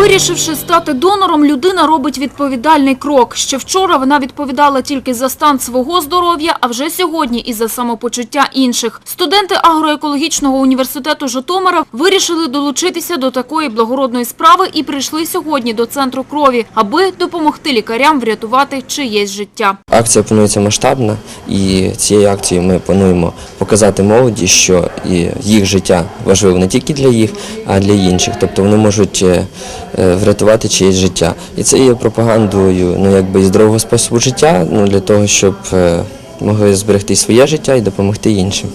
Вирішивши стати донором, людина робить відповідальний крок. Ще вчора вона відповідала тільки за стан свого здоров'я, а вже сьогодні і за самопочуття інших. Студенти агроекологічного університету Житомира вирішили долучитися до такої благородної справи і прийшли сьогодні до центру крові, аби допомогти лікарям врятувати чиєсь життя. Акція планується масштабна, і цією акцією ми плануємо показати молоді, що їх життя важливо не тільки для їх, а для інших. Тобто вони можуть е, врятувати чиєсь життя. І це є пропагандою ну, якби, і здорового способу життя ну, для того, щоб е, могли зберегти своє життя і допомогти іншим.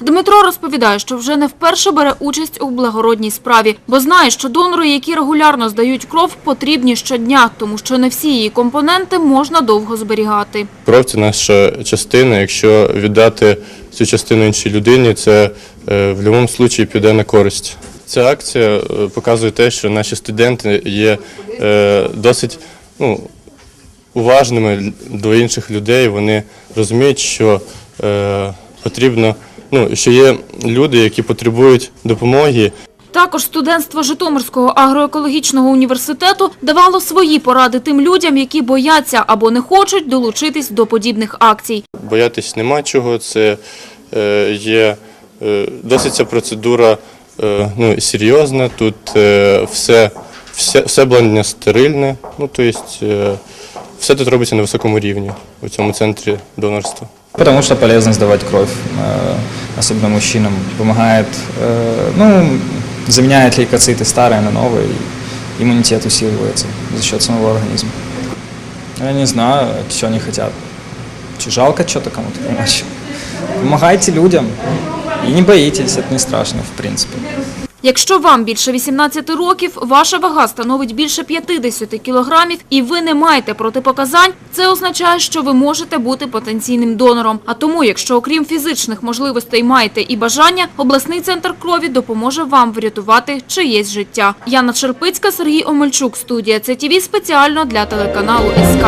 Дмитро розповідає, що вже не вперше бере участь у благородній справі, бо знає, що донори, які регулярно здають кров, потрібні щодня, тому що не всі її компоненти можна довго зберігати. Кров це наша частина. Якщо віддати цю частину іншій людині, це е, в будь-якому випадку піде на користь. Ця акція е, показує те, що наші студенти є е, досить ну, уважними до інших людей. Вони розуміють, що е, потрібно, ну, що є люди, які потребують допомоги, Також студентство Житомирського агроекологічного університету давало свої поради тим людям, які бояться або не хочуть долучитись до подібних акцій. Боятись нема чого. Це е, є е, досить ця процедура ну, серйозна. Тут е, все, все, все обладнання стерильне. Ну, тобто, е, все тут робиться на високому рівні у цьому центрі донорства. Потому что полезно сдавать кровь, э, особенно мужчинам. Помогает, э, ну, заменяет лейкоциты старые на новые, и иммунитет усиливается за счет самого организма. Я не знаю, что они хотят. Че, жалко что-то кому-то помочь. Помогайте людям и не боитесь, это не страшно, в принципе. Якщо вам більше 18 років, ваша вага становить більше 50 кілограмів і ви не маєте протипоказань, це означає, що ви можете бути потенційним донором. А тому, якщо окрім фізичних можливостей маєте і бажання, обласний центр крові допоможе вам врятувати чиєсь життя. Яна Черпицька, Сергій Омельчук, студія ЦТВ спеціально для телеканалу СК.